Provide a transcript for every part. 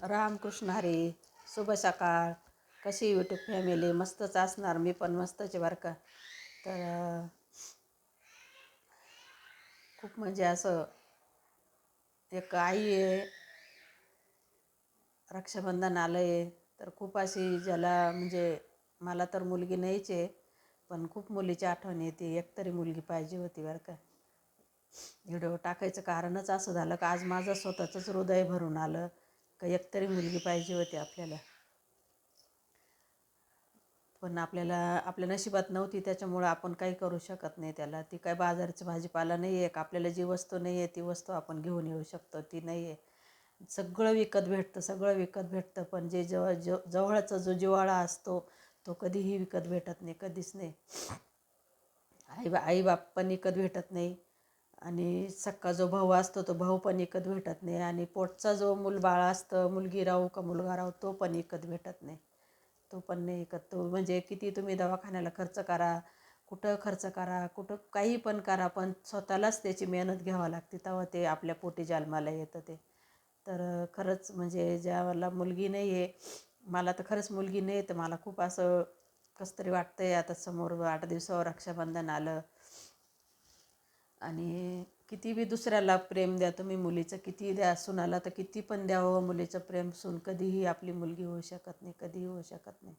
रामकृष्ण हरी शुभ सकाळ. कशी यूट्यूब फॅमिली मस्तच असणार. मी पण मस्तच बरं का. तर खूप म्हणजे असं एक आई आहे. रक्षाबंधन आलं आहे तर खूप अशी ज्याला म्हणजे मला तर मुलगी नाहीच आहे पण खूप मुलीची आठवण येते. एक तरी मुलगी पाहिजे होती बरं का. व्हिडिओ टाकायचं कारणच असं झालं का आज माझं स्वतःचंच हृदय भरून आलं. का एकतरी मुलगी पाहिजे होती आपल्याला. पण आपल्याला आपल्या नशिबात नव्हती त्याच्यामुळं आपण काही करू शकत नाही त्याला. ती काय बाजारची भाजीपाला नाही आहे का आपल्याला जी वस्तू नाही आहे ती वस्तू आपण घेऊन येऊ शकतो ती नाही आहे सगळं विकत भेटतं सगळं विकत भेटतं पण जे जवळ ज जवळचा जो जिव्हाळा असतो तो कधीही विकत भेटत नाही कधीच नाही. आई बा आई बाप पण विकत भेटत नाही. आणि सक्का जो भाऊ असतो तो भाऊ पण एकत भेटत नाही आणि पोटचा जो मुलबाळ असतं मुलगी राहू का मुलगा राहू तो पण एकत भेटत नाही. तो पण नाही एकत तो म्हणजे किती तुम्ही दवाखान्याला खर्च करा कुठं खर्च करा कुठं काही पण करा पण स्वतःलाच त्याची मेहनत घ्यावं लागते. तेव्हा ते आपल्या पोटी जन्माला येतं ते. तर खरंच म्हणजे ज्याला मुलगी नाही आहे मला तर खरंच मुलगी नाही तर मला खूप असं कसं तरी वाटतं आहे आता समोर आठ दिवसावर रक्षाबंधन आलं आणि किती बी दुसऱ्याला प्रेम द्या तुम्ही मुलीचं किती द्या सुनाला तर किती पण द्यावं हो, मुलीचं प्रेम सून. कधीही आपली मुलगी होऊ शकत नाही कधीही होऊ शकत नाही.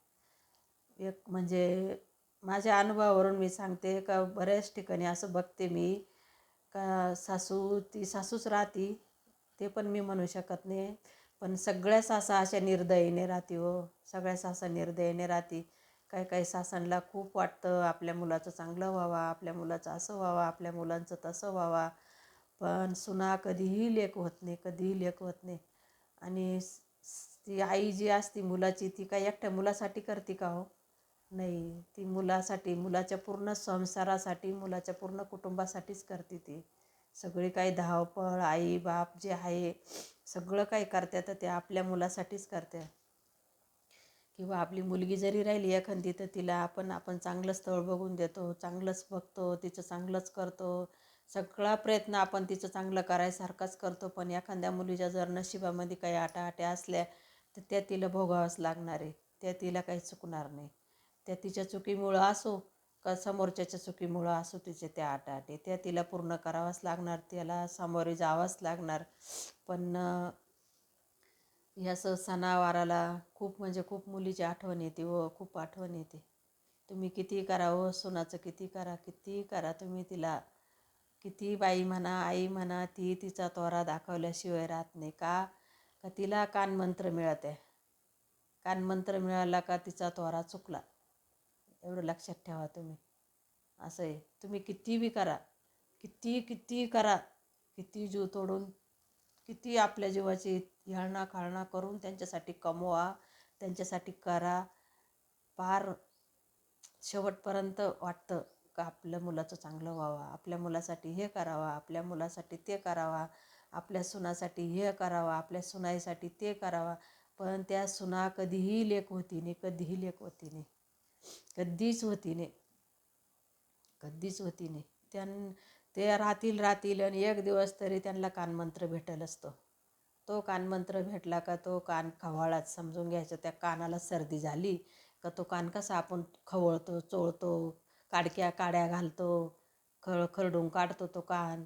एक म्हणजे माझ्या अनुभवावरून मी सांगते का बऱ्याच ठिकाणी असं बघते मी का सासू ती सासूच राहती ते पण मी म्हणू शकत नाही. पण सगळ्या सासा अशा निर्दयीने राहते हो सगळ्या सासा निर्दयीने राहते. काही काही सासणला खूप वाटतं आपल्या मुलाचं चांगलं व्हावा आपल्या मुलाचं असं व्हावा आपल्या मुलांचं तसं व्हावा. पण सुना कधीही लेख होत नाही कधीही लेख होत नाही. आणि ती आई जी असती मुलाची ती काय एकट्या मुलासाठी करते का हो? नाही ती मुलासाठी मुलाच्या पूर्ण संसारासाठी मुलाच्या पूर्ण कुटुंबासाठीच करते ती. सगळी काही धावपळ आई बाप जे आहे सगळं काही करते तर ते आपल्या मुलासाठीच करते किंवा आपली मुलगी जरी राहिली एखादी तर तिला आपण आपण चांगलं स्थळ बघून देतो चांगलंच बघतो तिचं चांगलंच करतो. सगळा प्रयत्न आपण तिचं चांगलं करायसारखाच करतो पण एखाद्या मुलीच्या जर नशिबामध्ये काही आटाआट्या असल्या तर त्या तिला भोगावंच लागणार आहे. त्या तिला काही चुकणार नाही. त्या तिच्या चुकीमुळं असो का समोरच्याच्या चुकीमुळं असो तिचे त्या आटाआटे त्या तिला पूर्ण करावंच लागणार त्याला सामोरे जावंच लागणार. पण ह्या स सणावाराला खूप म्हणजे खूप मुलीची आठवण येते व खूप आठवण येते. तुम्ही किती करा हो सुनाचं किती करा किती करा तुम्ही तिला. किती बाई म्हणा आई म्हणा ती तिचा तोरा दाखवल्याशिवाय राहत नाही. का? का तिला कानमंत्र मिळत आहे कानमंत्र मिळाला का तिचा तोरा चुकला? एवढं लक्षात ठेवा तुम्ही. असं आहे. तुम्ही किती बी करा किती किती करा किती जीव तोडून किती आपल्या जीवाची ह्याळणा खाळणा करून त्यांच्यासाठी कमवा त्यांच्यासाठी करा. फार शेवटपर्यंत वाटतं का आपल्या मुलाचं चांगलं व्हावा आपल्या मुलासाठी हे करावा आपल्या मुलासाठी ते करावा आपल्या सुनासाठी हे करावा आपल्या सुनाईसाठी ते करावा. पण त्या सुना कधीही लेख होती नाही कधीही लेख होती नाही. कधीच होती नाही. कधीच होती नाही. त्यां ते राहतील राहतील आणि एक दिवस तरी त्यांना कानमंत्र भेटल असतो. तो कानमंत्र भेटला का तो कान खवाळात समजून घ्यायचं. त्या कानाला सर्दी झाली का तो कान कसा आपण खवळतो चोळतो काडक्या काड्या घालतो खळ खरडून काढतो तो कान.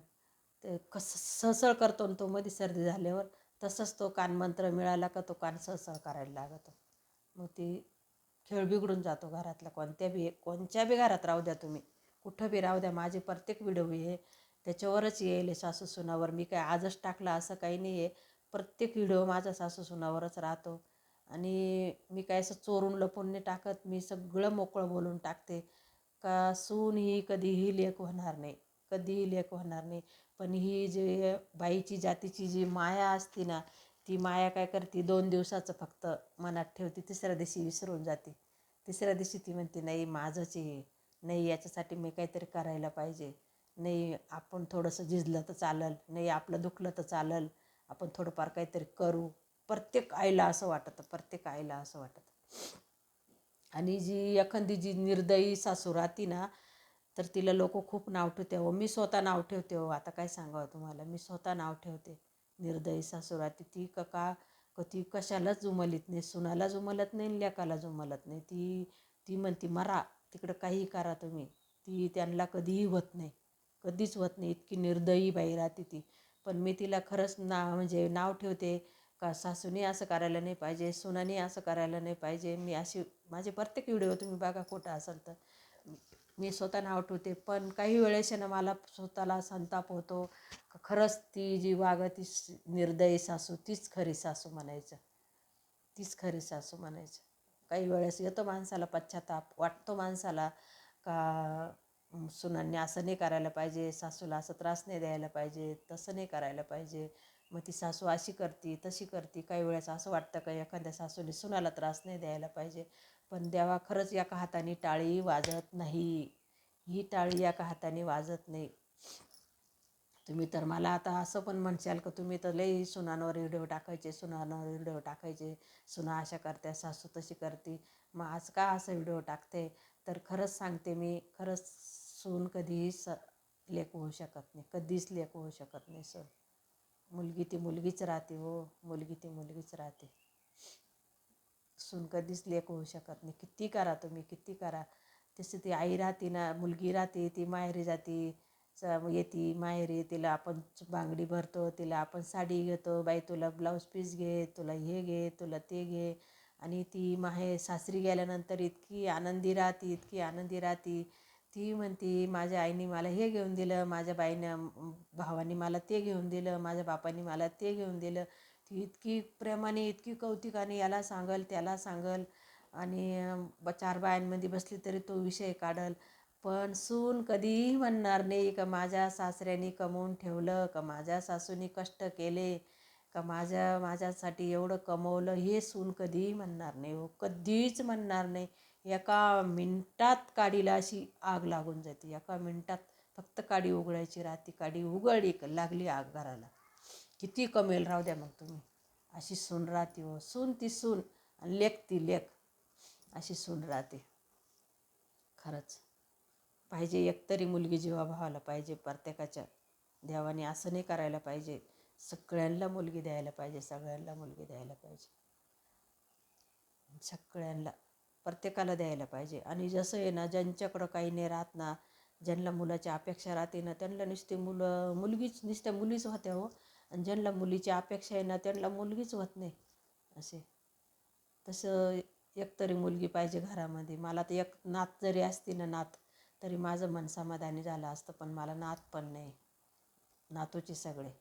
ते कसं सहसळ करतो आणि तो मध्ये सर्दी झाल्यावर तसंच तो कानमंत्र मिळाला का तो कान सहसळ करायला लागतो. मग ती खेळ बिघडून जातो घरातला. कोणत्या बी कोणत्या बी घरात राहू द्या तुम्ही. कुठं बी राहू द्या माझे प्रत्येक व्हिडिओ हे त्याच्यावरच येईल सासू सुनावर मी काय आजच टाकला असं काही नाही आहे. प्रत्येक व्हिडिओ माझा सासू सुनावरच राहतो. आणि मी काय असं चोरून लपून नाही टाकत. मी सगळं मोकळं बोलून टाकते. का सून ही कधीही लेख होणार नाही. कधीही लेख होणार नाही. पण ही जे बाईची जातीची जी माया असते ना ती माया काय करते? दोन दिवसाचं फक्त मनात ठेवते. तिसऱ्या दिवशी विसरून जाते. तिसऱ्या दिवशी ती म्हणते नाही माझंच आहे नाही याच्यासाठी मी काहीतरी करायला पाहिजे. नाही आपण थोडंसं झिजलं तर चालल नाही आपलं दुखलं तर चालल आपण थोडंफार काहीतरी करू. प्रत्येक आईला असं वाटतं प्रत्येक आईला असं वाटतं. आणि जी एखादी जी निर्दयी सासू राहती ना तर तिला लोक खूप नाव ठेवते. हो मी स्वतः नाव ठेवते हो आता काय सांगावं तुम्हाला? मी स्वतः नाव ठेवते. निर्दयी सासू राहते. ती का का ती कशालाच जुमलीत नाही सुनाला जुमलत नाही लेकाला जुमलत नाही. ती ती म्हणती मरा तिकडं काही करा तुम्ही. ती त्यांना कधीही होत नाही. कधीच होत नाही. इतकी निर्दयी बाई राहते ती. पण मी तिला खरंच ना म्हणजे नाव ठेवते का सासूने असं करायला नाही पाहिजे सुनाने असं करायला नाही पाहिजे. मी अशी माझे प्रत्येक व्हिडिओ तुम्ही बघा कुठं असाल तर. मी स्वतः नाव ठेवते. पण काही वेळेस ना मला स्वतःला संताप होतो. खरंच ती जी वागती ती निर्दयी सासू तीच खरी सासू म्हणायचं. तीच खरी सासू म्हणायचं. काही वेळेस येतो माणसाला पश्चाताप वाटतो माणसाला का सुनांनी असं नाही करायला पाहिजे सासूला असं त्रास नाही द्यायला पाहिजे तसं नाही करायला पाहिजे. मग ती सासू अशी करती तशी करती. काही वेळेस असं वाटतं का एखाद्या सासूने सुनाला त्रास नाही द्यायला पाहिजे. पण देवा खरंच एका हाताने टाळी वाजत नाही. ही टाळी एका हाताने वाजत नाही. तुम्ही तर मला आता असं पण म्हणशाल का तुम्ही तर लई सुनांवर व्हिडिओ टाकायचे सुनांवर व्हिडिओ टाकायचे सुना अशा करते सासू तशी करते. मग आज का असं व्हिडिओ टाकते? तर खरंच सांगते मी खरंच सून कधीही स लेक होऊ शकत नाही कधीच लेक होऊ शकत नाही सून. मुलगी ती मुलगीच राहते हो मुलगी ती मुलगीच राहते. सून कधीच लेक होऊ शकत नाही. किती करा तुम्ही किती करा. तशी ती आई राहते ना मुलगी राहते ती माहेरी जाते स येते माहेरी तिला आपण बांगडी भरतो तिला आपण साडी घेतो बाई तुला ब्लाऊज पीस घे तुला हे घे तुला ते घे. आणि ती माहे सासरी गेल्यानंतर इतकी आनंदी राहते इतकी आनंदी राहते. ती म्हणती माझ्या आईने मला हे घेऊन दिलं माझ्या बाईनं भावाने मला ते घेऊन दिलं माझ्या बापाने मला ते घेऊन दिलं. ती इतकी प्रेमाने इतकी कौतिकाने याला सांगल त्याला सांगल. आणि चार बायांमध्ये बसली तरी तो विषय काढल. पण सून कधीही म्हणणार नाही का माझ्या सासऱ्याने कमवून ठेवलं का माझ्या सासूने कष्ट केले का माझ्या माझ्यासाठी एवढं कमवलं हे सून कधीही म्हणणार नाही हो. कधीच म्हणणार नाही. एका मिनटात काडीला अशी आग लागून जाते. एका मिनटात फक्त काडी उघडायची राहते. काडी उघडली लागली आग घराला. किती कमेल राहू द्या मग तुम्ही. अशी सून राहते हो. सून ती सून आणि लेख ती लेख. अशी सून राहते. खरंच. पाहिजे एकतरी मुलगी जीवाभावाला पाहिजे प्रत्येकाच्या देवाने असं नाही करायला पाहिजे. सगळ्यांना मुलगी द्यायला पाहिजे सगळ्यांना मुलगी द्यायला पाहिजे. सगळ्यांना प्रत्येकाला द्यायला पाहिजे. आणि जसं आहे ना ज्यांच्याकडं काही नाही राहत ना ज्यांना मुलाची अपेक्षा राहते ना त्यांना नुसती मुलं मुलगीच नुसत्या मुलीच होत्या हो. आणि ज्यांना मुलीची अपेक्षा आहे ना त्यांना मुलगीच होत नाही. असे. तसं एकतरी मुलगी पाहिजे घरामध्ये. मला तर एक नात जरी असती ना नात तरी माझं मन समाधानी झालं असतं पण मला नात पण नाही. नातूचे सगळे.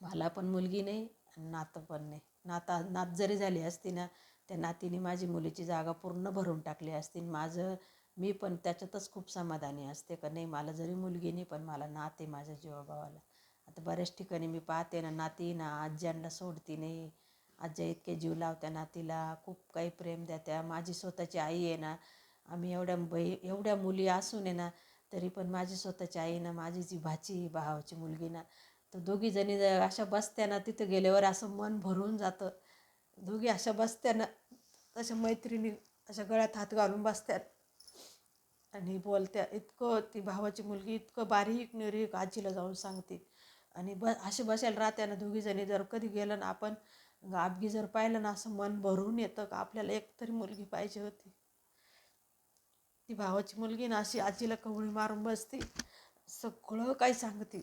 मला पण मुलगी नाही आणि नातं पण नाही. नाता नात जरी झाली असती ना त्या नातीने माझी मुलीची जागा पूर्ण भरून टाकली असती आणि माझं मी पण त्याच्यातच खूप समाधानी असते का नाही? मला जरी मुलगी नाही पण मला नात आहे माझ्या जीवाभावाला. आता बऱ्याच ठिकाणी मी पाहते ना नाती ना आज्यांना सोडती नाही. आज्या इतके जीव लावत्या नातीला खूप काही प्रेम देत्या. माझी स्वतःची आई आहे ना आम्ही एवढ्या बही एवढ्या मुली असून आहे ना तरी पण माझी स्वतःची आई ना माझी जी भाची भावाची मुलगी ना तर दोघी जणी जर अशा बसत्या ना तिथं गेल्यावर असं मन भरून जातं. दोघी अशा बसत्या ना तशा मैत्रिणी अशा गळ्यात हात घालून बसत्यात. आणि बोलत्या इतकं ती भावाची मुलगी इतकं बारीक निरीक आजीला जाऊन सांगते. आणि ब असे बसायला राहत्या ना दोघीजणी जर कधी गेलं ना आपण गाबगी जर पाहिलं ना असं मन भरून येतं का? आपल्याला एक तरी मुलगी पाहिजे होती. ती भावाची मुलगी ना अशी आजीला कवळी मारून बसते. सगळं काही सांगते.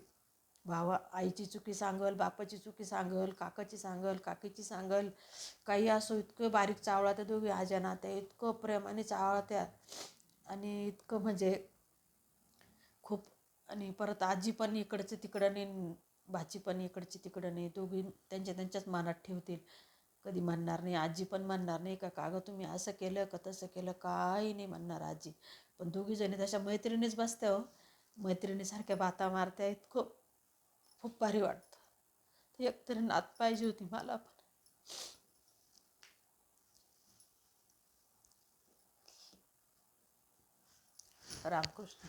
भावा आईची चुकी सांगल बापाची चुकी सांगल काकाची सांगल काकीची सांगल. काही असो इतकं बारीक चावळा त्या दोघी आज्या नात्या इतकं प्रेमाने चावळत्या आणि इतकं म्हणजे खूप आणि परत आजी पण इकडचं तिकडं नाही भाची पण इकडची तिकडं नाही दोघी त्यांच्या त्यांच्याच मनात ठेवतील. कधी म्हणणार नाही आजी पण म्हणणार नाही का का गं तुम्ही असं केलं का तसं केलं? काही नाही म्हणणार आजी. पण दोघीजणी तशा मैत्रिणीच बसत्या हो. मैत्रिणीसारख्या बाता मारत्या इतकं खूप भारी वाटतं. तर एकतरी नात पाहिजे होती मला पण. रामकृष्ण